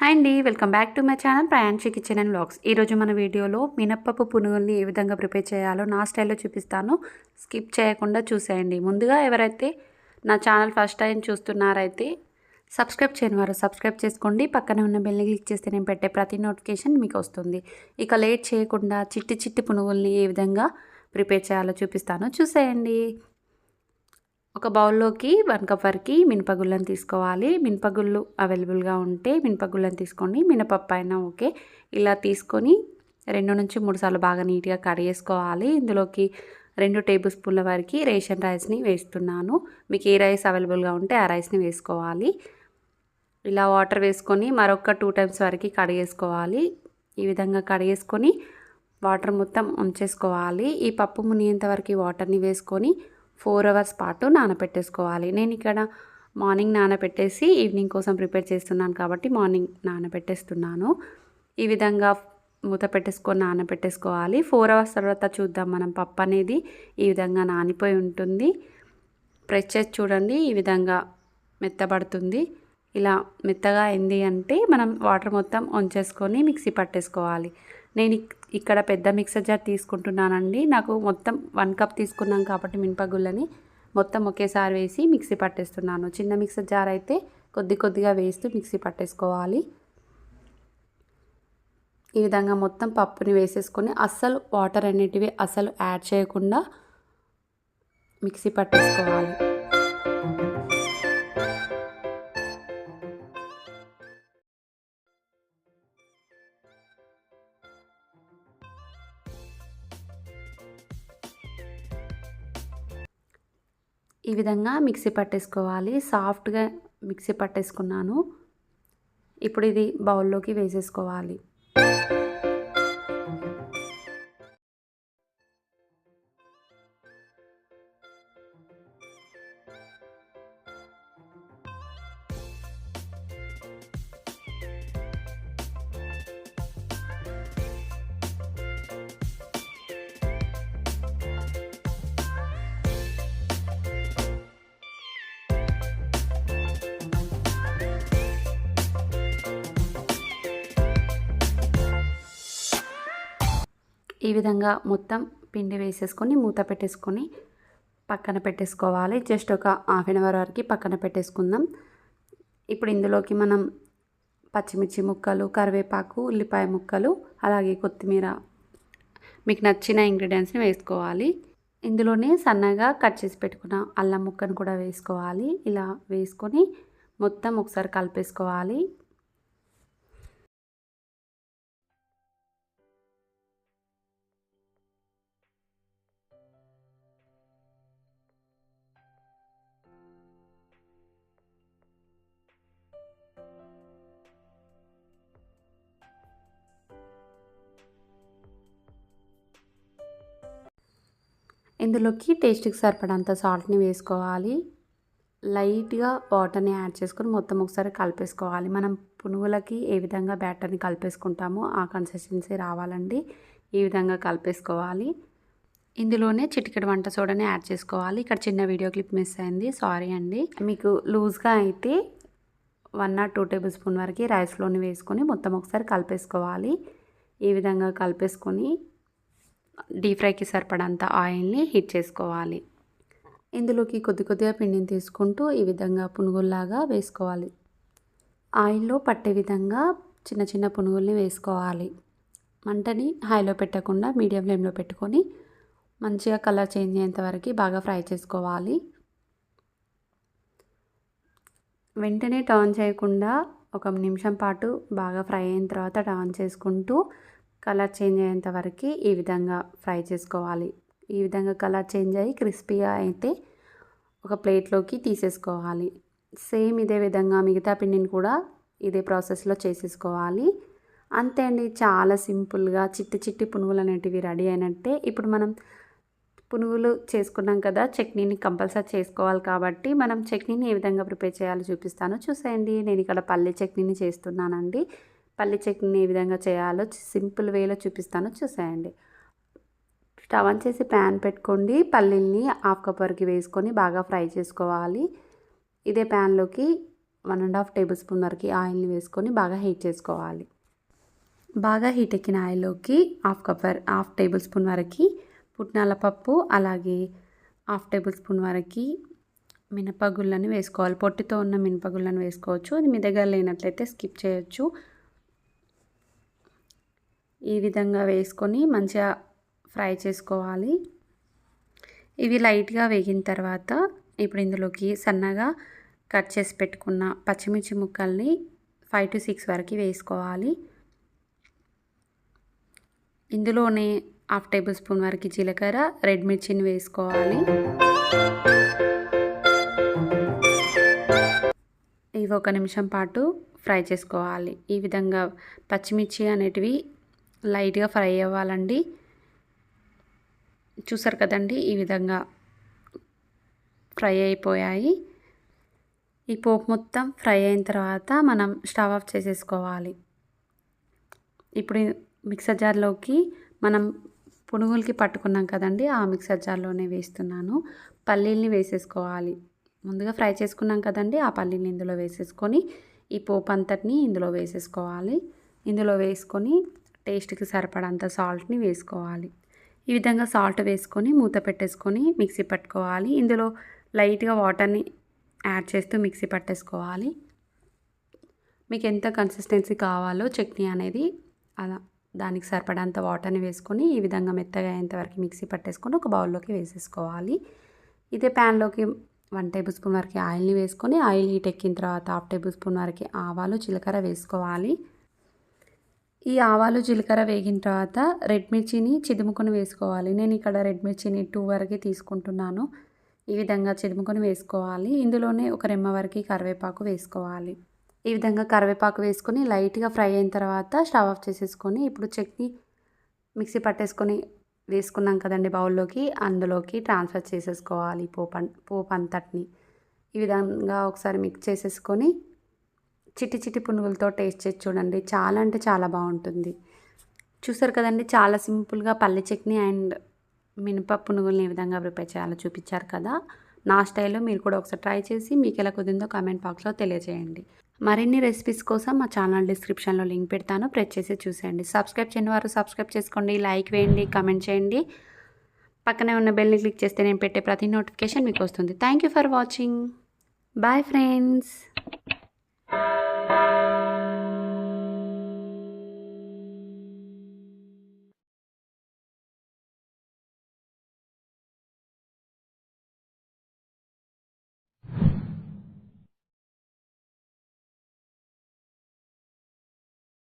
Hi అండి welcome back to my channel Prayanshi kitchen and vlogs ఈరోజు మన వీడియోలో మినప్పప్పు పునుగుల్ని ఏ విధంగా ప్రిపేర్ చేయాలో నా స్టైల్లో చూపిస్తాను. స్కిప్ చేయకుండా చూసేయండి. ముందుగా ఎవరైతే నా ఛానల్ ఫస్ట్ టైం చూస్తున్నారైతే సబ్స్క్రైబ్ చేయని వారు సబ్స్క్రైబ్ చేసుకోండి. పక్కనే ఉన్న బెల్ని క్లిక్ చేస్తే నేను పెట్టే ప్రతి నోటిఫికేషన్ మీకు వస్తుంది. ఇక లేట్ చేయకుండా చిట్టి చిట్టి పునుగుల్ని ఏ విధంగా ప్రిపేర్ చేయాలో చూపిస్తాను. చూసేయండి. ఒక బౌల్లోకి వన్ కప్ వరకు మినపగుళ్ళని తీసుకోవాలి. మినపగుళ్ళు అవైలబుల్గా ఉంటే మినపగుళ్ళని తీసుకోండి మినపప్పు అయినా ఓకే. ఇలా తీసుకొని రెండు నుంచి మూడు సార్లు బాగా నీట్గా కడిగేసుకోవాలి ఇందులోకి రెండు టేబుల్ స్పూన్ల వరకు రేషన్ రైస్ని వేస్తున్నాను. మీకు ఏ రైస్ అవైలబుల్గా ఉంటే ఆ రైస్ని వేసుకోవాలి. ఇలా వాటర్ వేసుకొని మరొక టూ టైమ్స్ వరకు కడిగేసుకోవాలి ఈ విధంగా కడిగేసుకొని వాటర్ మొత్తం ఉంచేసుకోవాలి. ఈ పప్పు మునిగేంత వరకు వాటర్ని వేసుకొని ఫోర్ అవర్స్ పాటు నానబెట్టేసుకోవాలి నేను ఇక్కడ మార్నింగ్ నానబెట్టేసి ఈవినింగ్ కోసం ప్రిపేర్ చేస్తున్నాను కాబట్టి మార్నింగ్ నానబెట్టేస్తున్నాను ఈ విధంగా మూత పెట్టేసుకొని నానబెట్టేసుకోవాలి ఫోర్ అవర్స్ తర్వాత చూద్దాం మనం పప్పు అనేది ఈ విధంగా నానిపోయి ఉంటుంది. ప్రెస్ చేసి చూడండి ఈ విధంగా మెత్తబడుతుంది. ఇలా మెత్తగా అయింది అంటే మనం వాటర్ మొత్తం వంచేసుకొని మిక్సీ పట్టేసుకోవాలి. నేను ఇక్కడ పెద్ద మిక్సర్ జార్ తీసుకుంటున్నానండి. నాకు మొత్తం వన్ కప్ తీసుకున్నాం కాబట్టి మినపగుళ్ళని మొత్తం ఒకేసారి వేసి మిక్సీ పట్టేస్తున్నాను. చిన్న మిక్సర్ జార్ అయితే కొద్ది కొద్దిగా వేస్తూ మిక్సీ పట్టేసుకోవాలి. ఈ విధంగా మొత్తం పప్పుని వేసేసుకొని అస్సలు వాటర్ అనేటివి అసలు యాడ్ చేయకుండా మిక్సీ పట్టేసుకోవాలి. ఈ విధంగా మిక్సీ పట్టేసుకోవాలి. సాఫ్ట్గా మిక్సీ పట్టేసుకున్నాను. ఇప్పుడు ఇది బౌల్లోకి వేసేసుకోవాలి. ఈ విధంగా మొత్తం పిండి వేసేసుకొని మూత పెట్టేసుకొని పక్కన పెట్టేసుకోవాలి. జస్ట్ ఒక హాఫ్ అన్ అవర్ వరకు పక్కన పెట్టేసుకుందాం. ఇప్పుడు ఇందులోకి మనం పచ్చిమిర్చి ముక్కలు కరివేపాకు ఉల్లిపాయ ముక్కలు అలాగే కొత్తిమీర మీకు నచ్చిన ఇంగ్రీడియంట్స్ని వేసుకోవాలి. ఇందులోనే సన్నగా కట్ చేసి పెట్టుకున్న అల్లం ముక్కను కూడా వేసుకోవాలి. ఇలా వేసుకొని మొత్తం ఒకసారి కలిపేసుకోవాలి. ఇందులోకి టేస్ట్కి సరిపడంత సాల్ట్ని వేసుకోవాలి. లైట్గా వాటర్ని యాడ్ చేసుకొని మొత్తం ఒకసారి కలిపేసుకోవాలి. మనం పునుగులకి ఏ విధంగా బ్యాటర్ని కలిపేసుకుంటామో ఆ కన్సిస్టెన్సీ రావాలండి. ఈ విధంగా కలిపేసుకోవాలి. ఇందులోనే చిటికెడు వంట సోడాని యాడ్ చేసుకోవాలి. ఇక్కడ చిన్న వీడియో క్లిప్ మిస్ అయింది. సారీ అండి. మీకు లూజ్గా అయితే one or two tablespoon వరకు రైస్లోని వేసుకొని మొత్తం ఒకసారి కలిపేసుకోవాలి. ఈ విధంగా కలిపేసుకొని డీప్ ఫ్రైకి సరిపడంత ఆయిల్ని హీట్ చేసుకోవాలి. ఇందులోకి కొద్ది కొద్దిగా పిండిని తీసుకుంటూ ఈ విధంగా పునుగుల్లాగా వేసుకోవాలి. ఆయిల్లో పట్టే విధంగా చిన్న చిన్న పునుగుల్ని వేసుకోవాలి. మంటని హైలో పెట్టకుండా మీడియం ఫ్లేమ్లో పెట్టుకొని మంచిగా కలర్ చేంజ్ అయ్యేంత వరకు బాగా ఫ్రై చేసుకోవాలి. వెంటనే టర్న్ చేయకుండా ఒక నిమిషం పాటు బాగా ఫ్రై అయిన తర్వాత టర్న్ చేసుకుంటూ కలర్ చేంజ్ అయ్యేంత వరకు ఈ విధంగా ఫ్రై చేసుకోవాలి. ఈ విధంగా కలర్ చేంజ్ అయ్యి క్రిస్పీగా అయితే ఒక ప్లేట్లోకి తీసేసుకోవాలి. సేమ్ ఇదే విధంగా మిగతా పిండిని కూడా ఇదే ప్రాసెస్లో చేసేసుకోవాలి. అంతే అండి. చాలా సింపుల్గా చిట్టి చిట్టి పునుగులు అనేటివి రెడీ అయినట్టే. ఇప్పుడు మనం పునుగులు చేసుకున్నాం కదా చట్నీని కంపల్సరీ చేసుకోవాలి కాబట్టి మనం చట్నీని ఏ విధంగా ప్రిపేర్ చేయాలో చూపిస్తాను. చూసేయండి. నేను ఇక్కడ పల్లె చట్నీని చేస్తున్నానండి. పల్లి చట్నీ ఏ విధంగా చేయాలో సింపుల్ వేలో చూపిస్తాను చూసేయండి. స్టవ్ ఆన్ చేసి ప్యాన్ పెట్టుకోండి. పల్లీల్ని హాఫ్ కప్ వరకు వేసుకొని బాగా ఫ్రై చేసుకోవాలి. ఇదే ప్యాన్లోకి one and half tablespoon వరకు ఆయిల్ని వేసుకొని బాగా హీట్ చేసుకోవాలి. బాగా హీట్ ఎక్కిన ఆయిల్లోకి half cup half tablespoon వరకు పుట్నాల పప్పు అలాగే హాఫ్ టేబుల్ స్పూన్ వరకు మినపగుళ్ళని వేసుకోవాలి. పొట్టితో ఉన్న మినపగుళ్ళని వేసుకోవచ్చు. అది మీ దగ్గర లేనట్లయితే స్కిప్ చేయొచ్చు. ఈ విధంగా వేసుకొని మంచిగా ఫ్రై చేసుకోవాలి. ఇవి లైట్గా వేగిన తర్వాత ఇప్పుడు ఇందులోకి సన్నగా కట్ చేసి పెట్టుకున్న పచ్చిమిర్చి ముక్కల్ని ఫైవ్ టు సిక్స్ వరకు వేసుకోవాలి. ఇందులోనే హాఫ్ టేబుల్ స్పూన్ వరకు జీలకర్ర రెడ్ మిర్చిని వేసుకోవాలి. ఇవి ఒక నిమిషం పాటు ఫ్రై చేసుకోవాలి. ఈ విధంగా పచ్చిమిర్చి అనేటివి లైట్గా ఫ్రై అవ్వాలండి. చూసారు కదండి ఈ విధంగా ఫ్రై అయిపోయాయి. ఈ పోపు మొత్తం ఫ్రై అయిన తర్వాత మనం స్టవ్ ఆఫ్ చేసేసుకోవాలి. ఇప్పుడు మిక్సర్ జార్లోకి మనం పునుగులకి పట్టుకున్నాం కదండి ఆ మిక్సర్ జార్లోనే వేస్తున్నాను. పల్లీల్ని వేసేసుకోవాలి. ముందుగా ఫ్రై చేసుకున్నాం కదండి ఆ పల్లీని ఇందులో వేసేసుకొని ఈ పోపు అంతటిని ఇందులో వేసేసుకోవాలి. ఇందులో వేసుకొని టేస్ట్కి సరిపడంత సాల్ట్ని వేసుకోవాలి. ఈ విధంగా సాల్ట్ వేసుకొని మూత పెట్టేసుకొని మిక్సీ పట్టుకోవాలి. ఇందులో లైట్గా వాటర్ని యాడ్ చేస్తూ మిక్సీ పట్టేసుకోవాలి. మీకు ఎంత కన్సిస్టెన్సీ కావాలో చట్నీ అనేది అలా దానికి సరిపడంత వాటర్ని వేసుకొని ఈ విధంగా మెత్తగా అయ్యేంత వరకు మిక్సీ పట్టేసుకొని ఒక బౌల్లోకి వేసేసుకోవాలి. ఇదే ప్యాన్లోకి వన్ టేబుల్ స్పూన్ వరకు ఆయిల్ని వేసుకొని ఆయిల్ హీట్ ఎక్కిన తర్వాత హాఫ్ టేబుల్ స్పూన్ వరకు ఆవాలు జీలకర్ర వేసుకోవాలి. ఈ ఆవాలు జీలకర్ర వేగిన తర్వాత రెడ్ మిర్చిని చిదుముకొని వేసుకోవాలి. నేను ఇక్కడ రెడ్ మిర్చిని టూ వరకు తీసుకుంటున్నాను. ఈ విధంగా చిదుముకొని వేసుకోవాలి. ఇందులోనే ఒక రెమ్మ వరకు కరివేపాకు వేసుకోవాలి. ఈ విధంగా కరివేపాకు వేసుకొని లైట్గా ఫ్రై అయిన తర్వాత స్టవ్ ఆఫ్ చేసేసుకొని ఇప్పుడు చట్నీ మిక్సీ పట్టేసుకొని వేసుకున్నాం కదండి బౌల్లోకి. అందులోకి ట్రాన్స్ఫర్ చేసేసుకోవాలి పోపు పోపు అంతటిని. ఈ విధంగా ఒకసారి మిక్స్ చేసేసుకొని చిట్టి చిట్టి పునుగులతో టేస్ట్ చేసి చూడండి. చాలా అంటే చాలా బాగుంటుంది. చూసారు కదండి చాలా సింపుల్గా పల్లె చట్నీ అండ్ మినప పునుగుల్ని ఏ విధంగా ప్రిపేర్ చేయాలో చూపించారు కదా. నా స్టైల్లో మీరు కూడా ఒకసారి ట్రై చేసి మీకు ఎలా కుదిరిందో కామెంట్ బాక్స్లో తెలియజేయండి. మరిన్ని రెసిపీస్ కోసం మా ఛానల్ డిస్క్రిప్షన్లో లింక్ పెడతాను. ప్రెస్ చేసి చూసేయండి. సబ్స్క్రైబ్ చేయని వారు సబ్స్క్రైబ్ చేసుకోండి లైక్ వేయండి కమెంట్ చేయండి. పక్కనే ఉన్న బెల్ని క్లిక్ చేస్తే నేను పెట్టే ప్రతి నోటిఫికేషన్ మీకు వస్తుంది. Thank you for watching. Bye friends.